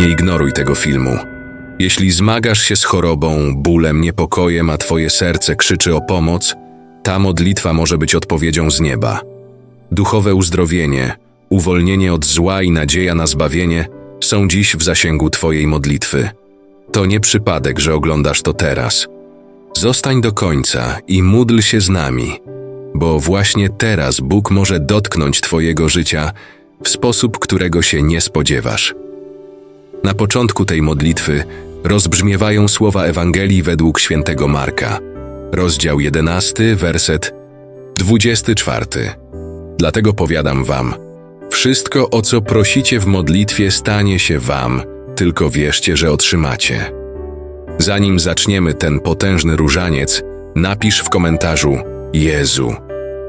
Nie ignoruj tego filmu. Jeśli zmagasz się z chorobą, bólem, niepokojem, a twoje serce krzyczy o pomoc, ta modlitwa może być odpowiedzią z nieba. Duchowe uzdrowienie, uwolnienie od zła i nadzieja na zbawienie są dziś w zasięgu Twojej modlitwy. To nie przypadek, że oglądasz to teraz. Zostań do końca i módl się z nami, bo właśnie teraz Bóg może dotknąć Twojego życia w sposób, którego się nie spodziewasz. Na początku tej modlitwy rozbrzmiewają słowa Ewangelii według świętego Marka, rozdział 11, werset 24. Dlatego powiadam wam, wszystko o co prosicie w modlitwie stanie się wam, tylko wierzcie, że otrzymacie. Zanim zaczniemy ten potężny różaniec, napisz w komentarzu Jezu,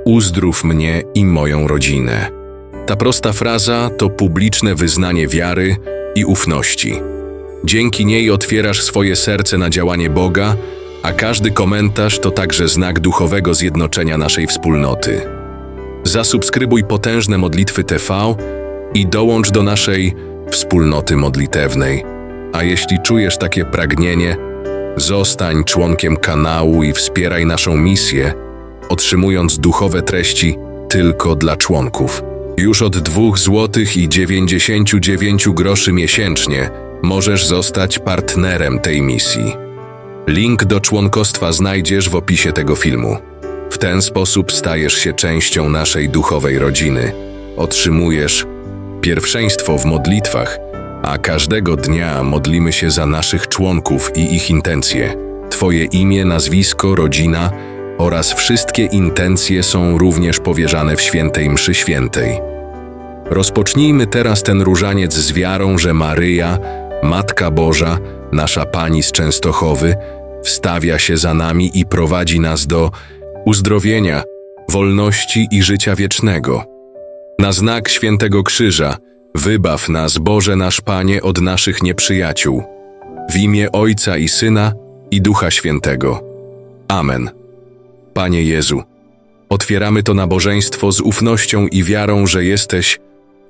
uzdrów mnie i moją rodzinę. Ta prosta fraza to publiczne wyznanie wiary i ufności. Dzięki niej otwierasz swoje serce na działanie Boga, a każdy komentarz to także znak duchowego zjednoczenia naszej wspólnoty. Zasubskrybuj potężne modlitwy TV i dołącz do naszej wspólnoty modlitewnej. A jeśli czujesz takie pragnienie, zostań członkiem kanału i wspieraj naszą misję, otrzymując duchowe treści tylko dla członków. Już od 2 zł i 99 groszy miesięcznie możesz zostać partnerem tej misji. Link do członkostwa znajdziesz w opisie tego filmu. W ten sposób stajesz się częścią naszej duchowej rodziny. Otrzymujesz pierwszeństwo w modlitwach, a każdego dnia modlimy się za naszych członków i ich intencje. Twoje imię, nazwisko, rodzina oraz wszystkie intencje są również powierzane w świętej mszy świętej. Rozpocznijmy teraz ten różaniec z wiarą, że Maryja, Matka Boża, nasza Pani z Częstochowy, wstawia się za nami i prowadzi nas do uzdrowienia, wolności i życia wiecznego. Na znak świętego krzyża wybaw nas, Boże nasz Panie, od naszych nieprzyjaciół. W imię Ojca i Syna i Ducha Świętego. Amen. Panie Jezu, otwieramy to nabożeństwo z ufnością i wiarą, że jesteś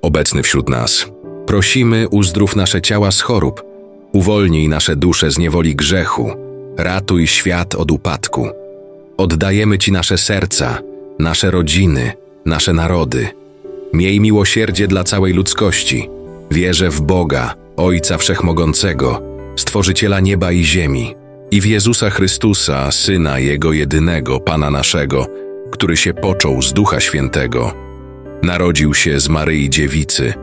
obecny wśród nas. Prosimy, uzdrów nasze ciała z chorób, uwolnij nasze dusze z niewoli grzechu, ratuj świat od upadku. Oddajemy Ci nasze serca, nasze rodziny, nasze narody. Miej miłosierdzie dla całej ludzkości. Wierzę w Boga, Ojca Wszechmogącego, Stworzyciela nieba i ziemi, i w Jezusa Chrystusa, Syna Jego jedynego, Pana naszego, który się począł z Ducha Świętego. Narodził się z Maryi Dziewicy,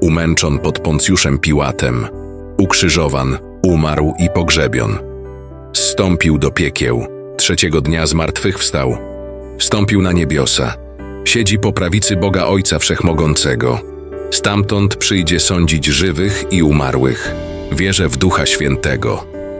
umęczon pod Poncjuszem Piłatem, ukrzyżowan, umarł i pogrzebion. Zstąpił do piekieł, trzeciego dnia zmartwychwstał, wstąpił na niebiosa, siedzi po prawicy Boga Ojca Wszechmogącego. Stamtąd przyjdzie sądzić żywych i umarłych. Wierzę w Ducha Świętego,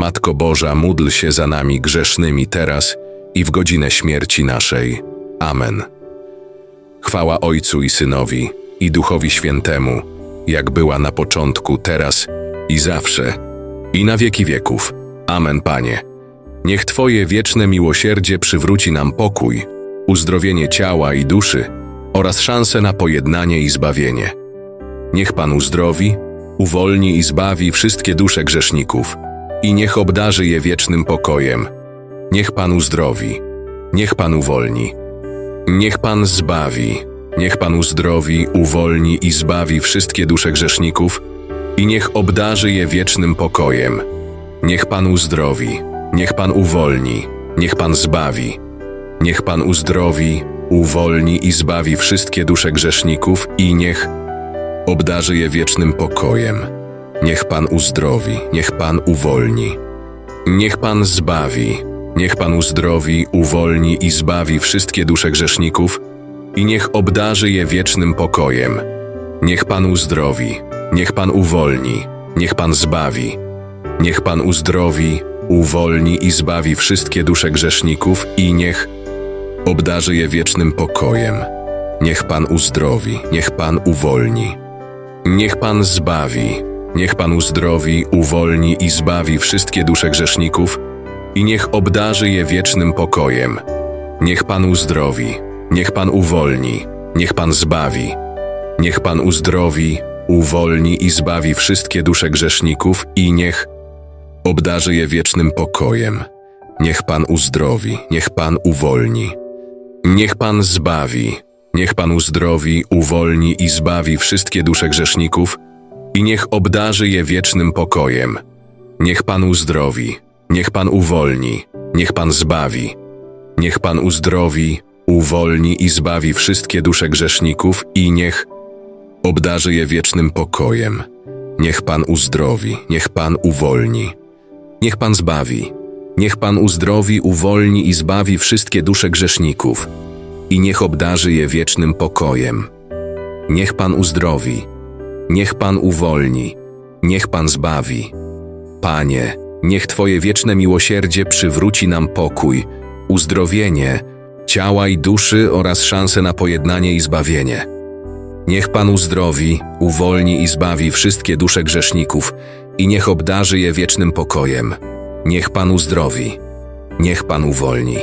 Matko Boża, módl się za nami grzesznymi teraz i w godzinę śmierci naszej. Amen. Chwała Ojcu i Synowi i Duchowi Świętemu, jak była na początku, teraz i zawsze, i na wieki wieków. Amen, Panie. Niech Twoje wieczne miłosierdzie przywróci nam pokój, uzdrowienie ciała i duszy oraz szansę na pojednanie i zbawienie. Niech Pan uzdrowi, uwolni i zbawi wszystkie dusze grzeszników i niech obdarzy je wiecznym pokojem. Niech Pan uzdrowi, niech Pan uwolni. Niech Pan zbawi, niech Pan uzdrowi, uwolni i zbawi wszystkie dusze grzeszników i niech obdarzy je wiecznym pokojem. Niech Pan uzdrowi, niech Pan uwolni, niech Pan zbawi. Niech Pan uzdrowi, uwolni i zbawi wszystkie dusze grzeszników i niech obdarzy je wiecznym pokojem. Niech Pan uzdrowi, niech Pan uwolni. Niech Pan zbawi, niech Pan uzdrowi, uwolni i zbawi wszystkie dusze grzeszników i niech obdarzy je wiecznym pokojem. Niech Pan uzdrowi, niech Pan uwolni, niech Pan zbawi. Niech Pan uzdrowi, uwolni i zbawi wszystkie dusze grzeszników i niech obdarzy je wiecznym pokojem. Niech Pan uzdrowi, niech Pan uwolni. Niech Pan zbawi, niech Pan uzdrowi, uwolni i zbawi wszystkie dusze grzeszników i niech obdarzy je wiecznym pokojem. Niech Pan uzdrowi, niech Pan uwolni, niech Pan zbawi. Niech Pan uzdrowi, uwolni i zbawi wszystkie dusze grzeszników i niech obdarzy je wiecznym pokojem. Niech Pan uzdrowi, niech Pan uwolni. Niech Pan zbawi, niech Pan uzdrowi, uwolni i zbawi wszystkie dusze grzeszników i niech obdarzy je wiecznym pokojem. Niech Pan uzdrowi, niech Pan uwolni, niech Pan zbawi. Niech Pan uzdrowi, uwolni i zbawi wszystkie dusze grzeszników i niech obdarzy je wiecznym pokojem. Niech Pan uzdrowi, niech Pan uwolni. Niech Pan zbawi, niech Pan uzdrowi, uwolni i zbawi wszystkie dusze grzeszników i niech obdarzy je wiecznym pokojem. Niech Pan uzdrowi, niech Pan uwolni, niech Pan zbawi. Panie, niech Twoje wieczne miłosierdzie przywróci nam pokój, uzdrowienie ciała i duszy oraz szansę na pojednanie i zbawienie. Niech Pan uzdrowi, uwolni i zbawi wszystkie dusze grzeszników i niech obdarzy je wiecznym pokojem. Niech Pan uzdrowi, niech Pan uwolni.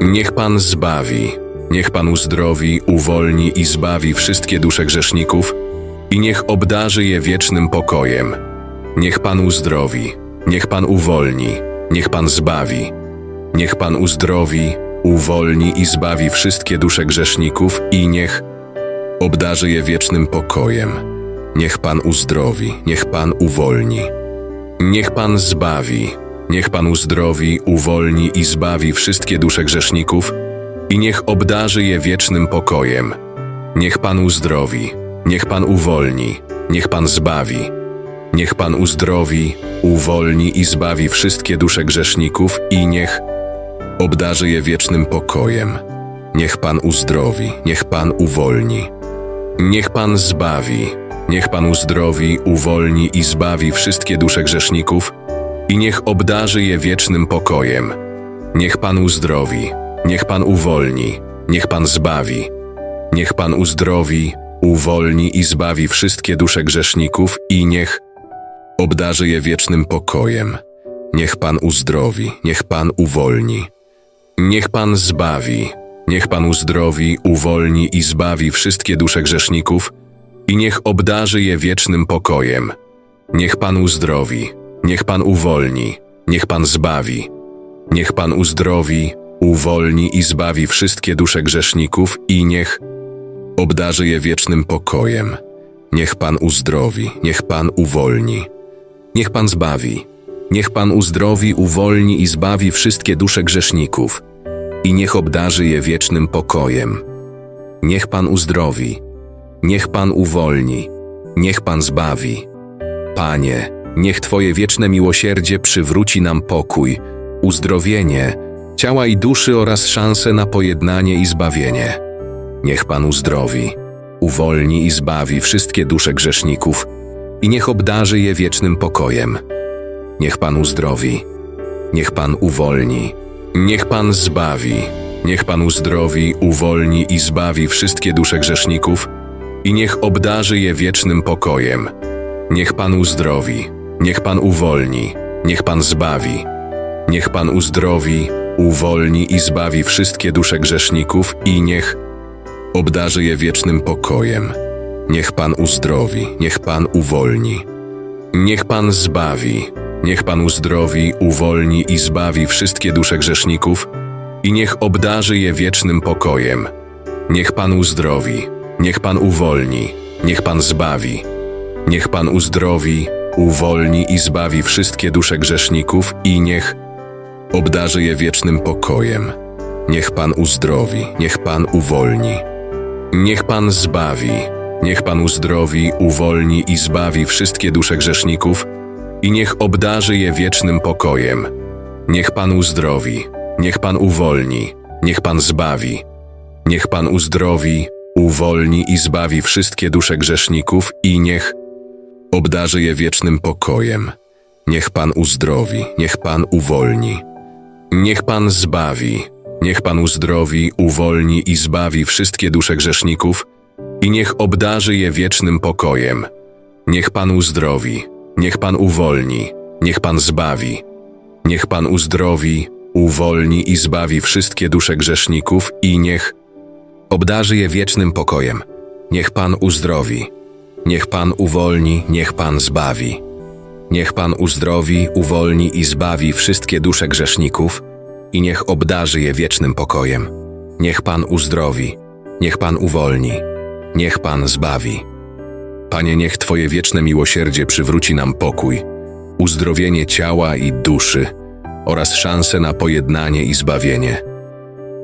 Niech Pan zbawi, niech Pan uzdrowi, uwolni i zbawi wszystkie dusze grzeszników i niech obdarzy je wiecznym pokojem. Niech Pan uzdrowi, niech Pan uwolni, niech Pan zbawi. Niech Pan uzdrowi, uwolni i zbawi wszystkie dusze grzeszników i niech obdarzy je wiecznym pokojem. Niech Pan uzdrowi, niech Pan uwolni. Niech Pan zbawi, niech Pan uzdrowi, uwolni i zbawi wszystkie dusze grzeszników i niech obdarzy je wiecznym pokojem. Niech Pan uzdrowi, niech Pan uwolni, niech Pan zbawi. Niech Pan uzdrowi, uwolni i zbawi wszystkie dusze grzeszników i niech obdarzy je wiecznym pokojem. Niech Pan uzdrowi, niech Pan uwolni. Niech Pan zbawi, niech Pan uzdrowi, uwolni i zbawi wszystkie dusze grzeszników i niech obdarzy je wiecznym pokojem. Niech Pan uzdrowi, niech Pan uwolni, niech Pan zbawi. Niech Pan uzdrowi, uwolni i zbawi wszystkie dusze grzeszników i niech obdarzy je wiecznym pokojem. Niech Pan uzdrowi, niech Pan uwolni. Niech Pan zbawi, niech Pan uzdrowi, uwolni i zbawi wszystkie dusze grzeszników i niech obdarzy je wiecznym pokojem. Niech Pan uzdrowi, niech Pan uwolni, niech Pan zbawi. Niech Pan uzdrowi, uwolni i zbawi wszystkie dusze grzeszników i niech obdarzy je wiecznym pokojem. Niech Pan uzdrowi, niech Pan uwolni. Niech Pan zbawi, niech Pan uzdrowi, uwolni i zbawi wszystkie dusze grzeszników i niech obdarzy je wiecznym pokojem. Niech Pan uzdrowi, niech Pan uwolni, niech Pan zbawi. Panie, niech Twoje wieczne miłosierdzie przywróci nam pokój, uzdrowienie ciała i duszy oraz szansę na pojednanie i zbawienie. Niech Pan uzdrowi, uwolni i zbawi wszystkie dusze grzeszników i niech obdarzy je wiecznym pokojem. Niech Pan uzdrowi, niech Pan uwolni, niech Pan zbawi, niech Pan uzdrowi, uwolni i zbawi wszystkie dusze grzeszników i niech obdarzy je wiecznym pokojem. Niech Pan uzdrowi, niech Pan uwolni, niech Pan zbawi. Niech Pan uzdrowi, uwolni i zbawi wszystkie dusze grzeszników i niech obdarzy je wiecznym pokojem. Niech Pan uzdrowi, niech Pan uwolni. Niech Pan zbawi, niech Pan uzdrowi, uwolni i zbawi wszystkie dusze grzeszników i niech obdarzy je wiecznym pokojem. Niech Pan uzdrowi, niech Pan uwolni, niech Pan zbawi. Niech Pan uzdrowi, uwolni i zbawi wszystkie dusze grzeszników i niech obdarzy je wiecznym pokojem. Niech Pan uzdrowi, niech Pan uwolni. Niech Pan zbawi, niech Pan uzdrowi, uwolni i zbawi wszystkie dusze grzeszników i niech obdarzy je wiecznym pokojem. Niech Pan uzdrowi, niech Pan uwolni, niech Pan zbawi. Niech Pan uzdrowi, uwolni i zbawi wszystkie dusze grzeszników i niech obdarzy je wiecznym pokojem. Niech Pan uzdrowi, niech Pan uwolni. Niech Pan zbawi, niech Pan uzdrowi, uwolni i zbawi wszystkie dusze grzeszników i niech obdarzy je wiecznym pokojem. Niech Pan uzdrowi, niech Pan uwolni, niech Pan zbawi. Niech Pan uzdrowi, uwolni i zbawi wszystkie dusze grzeszników i niech obdarzy je wiecznym pokojem. Niech Pan uzdrowi, niech Pan uwolni, niech Pan zbawi. Niech Pan uzdrowi, uwolni i zbawi wszystkie dusze grzeszników i niech obdarzy je wiecznym pokojem. Niech Pan uzdrowi, niech Pan uwolni, niech Pan zbawi. Panie, niech Twoje wieczne miłosierdzie przywróci nam pokój, uzdrowienie ciała i duszy oraz szansę na pojednanie i zbawienie.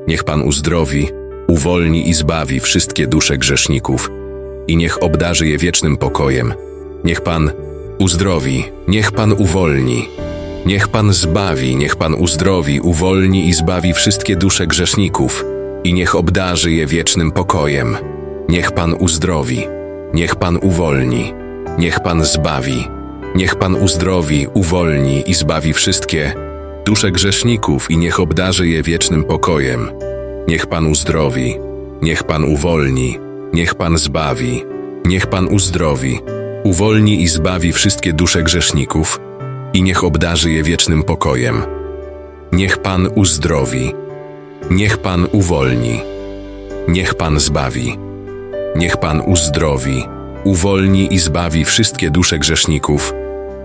Niech Pan uzdrowi, uwolni i zbawi wszystkie dusze grzeszników i niech obdarzy je wiecznym pokojem. Niech Pan uzdrowi, niech Pan uwolni, niech Pan zbawi, niech Pan uzdrowi, uwolni i zbawi wszystkie dusze grzeszników i niech obdarzy je wiecznym pokojem. Niech Pan uzdrowi, niech Pan uwolni, niech Pan zbawi, niech Pan uzdrowi, uwolni i zbawi wszystkie dusze grzeszników i niech obdarzy je wiecznym pokojem. Niech Pan uzdrowi, niech Pan uwolni, niech Pan zbawi, niech Pan uzdrowi, uwolni i zbawi wszystkie dusze grzeszników i niech obdarzy je wiecznym pokojem. Niech Pan uzdrowi, niech Pan uwolni, niech Pan zbawi, niech Pan uzdrowi, uwolni i zbawi wszystkie dusze grzeszników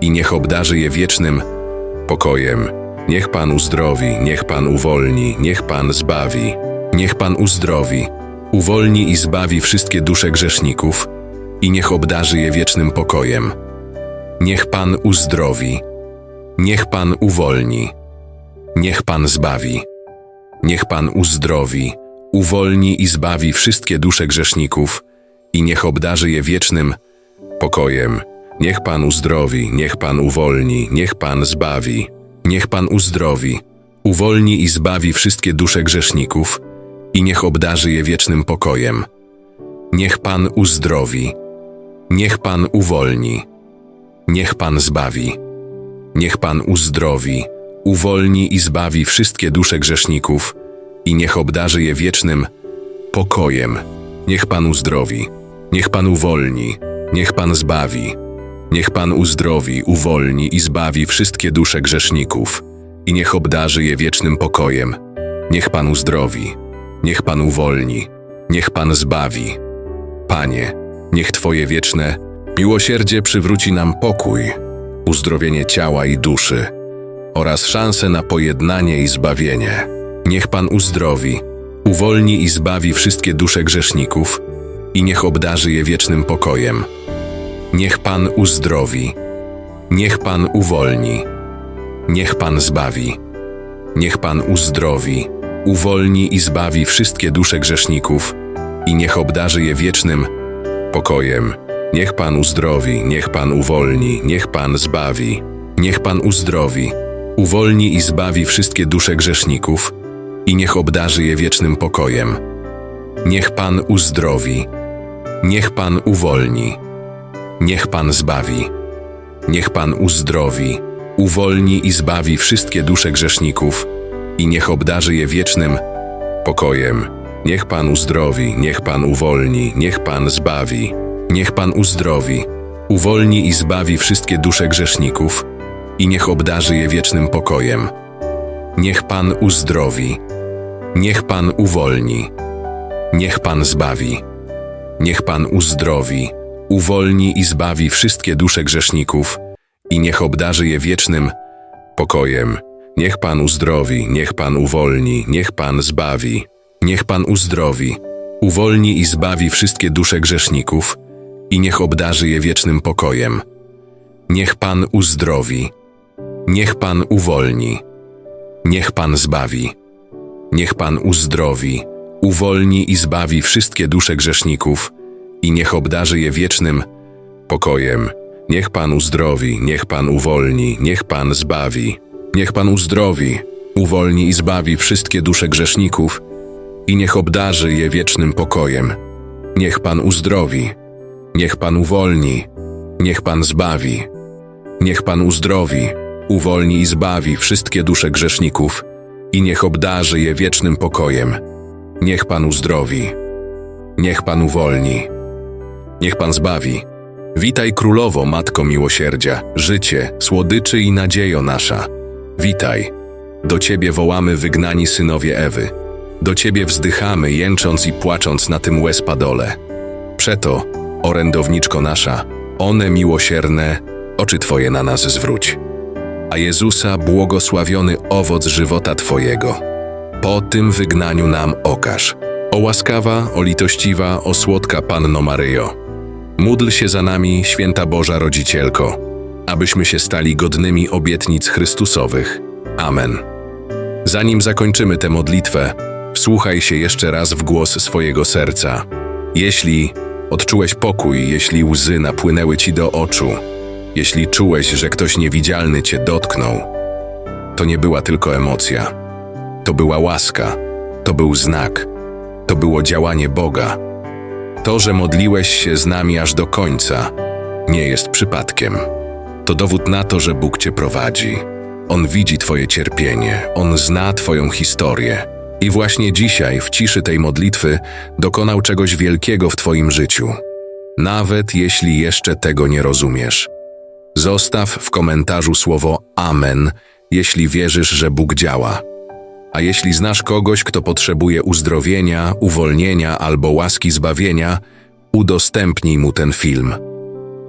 i niech obdarzy je wiecznym pokojem. Niech Pan uzdrowi, niech Pan uwolni, niech Pan zbawi, niech Pan uzdrowi, uwolni i zbawi wszystkie dusze grzeszników i niech obdarzy je wiecznym pokojem. Niech Pan uzdrowi, niech Pan uwolni, niech Pan zbawi, niech Pan uzdrowi, uwolni i zbawi wszystkie dusze grzeszników i niech obdarzy je wiecznym pokojem. Niech Pan uzdrowi, niech Pan uwolni, niech Pan zbawi, niech Pan uzdrowi, uwolni i zbawi wszystkie dusze grzeszników i niech obdarzy je wiecznym pokojem. Niech Pan uzdrowi, niech Pan uwolni, niech Pan zbawi, niech Pan uzdrowi, uwolni i zbawi wszystkie dusze grzeszników i niech obdarzy je wiecznym pokojem. Niech Pan uzdrowi, niech Pan uwolni, niech Pan zbawi, niech Pan uzdrowi, uwolni i zbawi wszystkie dusze grzeszników i niech obdarzy je wiecznym pokojem. Niech Pan uzdrowi, niech Pan uwolni, niech Pan zbawi. Panie, niech Twoje wieczne miłosierdzie przywróci nam pokój, uzdrowienie ciała i duszy oraz szansę na pojednanie i zbawienie. Niech Pan uzdrowi, uwolni i zbawi wszystkie dusze grzeszników i niech obdarzy je wiecznym pokojem. Niech Pan uzdrowi, niech Pan uwolni, niech Pan zbawi, niech Pan uzdrowi, uwolni i zbawi wszystkie dusze grzeszników i niech obdarzy je wiecznym pokojem. Niech Pan uzdrowi, niech Pan uwolni, niech Pan zbawi, niech Pan uzdrowi, uwolni i zbawi wszystkie dusze grzeszników i niech obdarzy je wiecznym pokojem. Niech Pan uzdrowi, niech Pan uwolni, niech Pan zbawi, niech Pan uzdrowi, uwolni i zbawi wszystkie dusze grzeszników i niech obdarzy je wiecznym pokojem. Niech Pan uzdrowi, niech Pan uwolni, niech Pan zbawi, niech Pan uzdrowi, uwolni i zbawi wszystkie dusze grzeszników i niech obdarzy je wiecznym pokojem. Niech Pan uzdrowi. Niech Pan uwolni. Niech Pan zbawi. Niech Pan uzdrowi, uwolni i zbawi wszystkie dusze grzeszników i niech obdarzy je wiecznym pokojem. Niech Pan uzdrowi, niech Pan uwolni, niech Pan zbawi. Niech Pan uzdrowi, uwolni i zbawi wszystkie dusze grzeszników i niech obdarzy je wiecznym pokojem. Niech Pan uzdrowi, niech Pan uwolni, niech Pan zbawi. Niech Pan uzdrowi, uwolni i zbawi wszystkie dusze grzeszników i niech obdarzy je wiecznym pokojem. Niech Pan uzdrowi, niech Pan uwolni, niech Pan zbawi. Niech Pan uzdrowi, uwolni i zbawi wszystkie dusze grzeszników i niech obdarzy je wiecznym pokojem. Niech Pan uzdrowi, niech Pan uwolni, niech Pan zbawi. Niech Pan uzdrowi, uwolni i zbawi wszystkie dusze grzeszników i niech obdarzy je wiecznym pokojem. Niech Pan uzdrowi, niech Pan uwolni, niech Pan zbawi. Witaj Królowo, Matko Miłosierdzia, życie, słodyczy i nadziejo nasza. Witaj. Do Ciebie wołamy wygnani synowie Ewy. Do Ciebie wzdychamy, jęcząc i płacząc na tym łez-padole. Przeto, orędowniczko nasza, one miłosierne, oczy Twoje na nas zwróć. A Jezusa błogosławiony owoc żywota Twojego. Po tym wygnaniu nam okaż. O łaskawa, o litościwa, o słodka Panno Maryjo. Módl się za nami, święta Boża Rodzicielko, abyśmy się stali godnymi obietnic Chrystusowych. Amen. Zanim zakończymy tę modlitwę, wsłuchaj się jeszcze raz w głos swojego serca. Jeśli odczułeś pokój, jeśli łzy napłynęły ci do oczu, jeśli czułeś, że ktoś niewidzialny cię dotknął, to nie była tylko emocja. To była łaska, to był znak, to było działanie Boga. To, że modliłeś się z nami aż do końca, nie jest przypadkiem. To dowód na to, że Bóg cię prowadzi. On widzi Twoje cierpienie, On zna Twoją historię. I właśnie dzisiaj, w ciszy tej modlitwy, dokonał czegoś wielkiego w Twoim życiu. Nawet jeśli jeszcze tego nie rozumiesz. Zostaw w komentarzu słowo Amen, jeśli wierzysz, że Bóg działa. A jeśli znasz kogoś, kto potrzebuje uzdrowienia, uwolnienia albo łaski zbawienia, udostępnij mu ten film.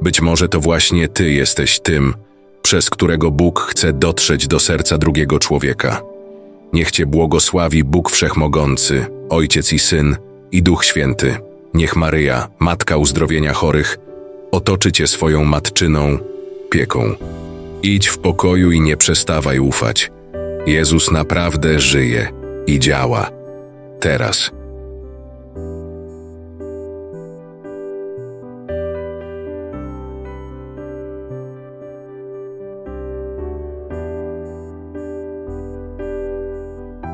Być może to właśnie ty jesteś tym, przez którego Bóg chce dotrzeć do serca drugiego człowieka. Niech cię błogosławi Bóg Wszechmogący, Ojciec i Syn i Duch Święty. Niech Maryja, Matka Uzdrowienia Chorych, otoczy cię swoją matczyną pieką. Idź w pokoju i nie przestawaj ufać. Jezus naprawdę żyje i działa. Teraz.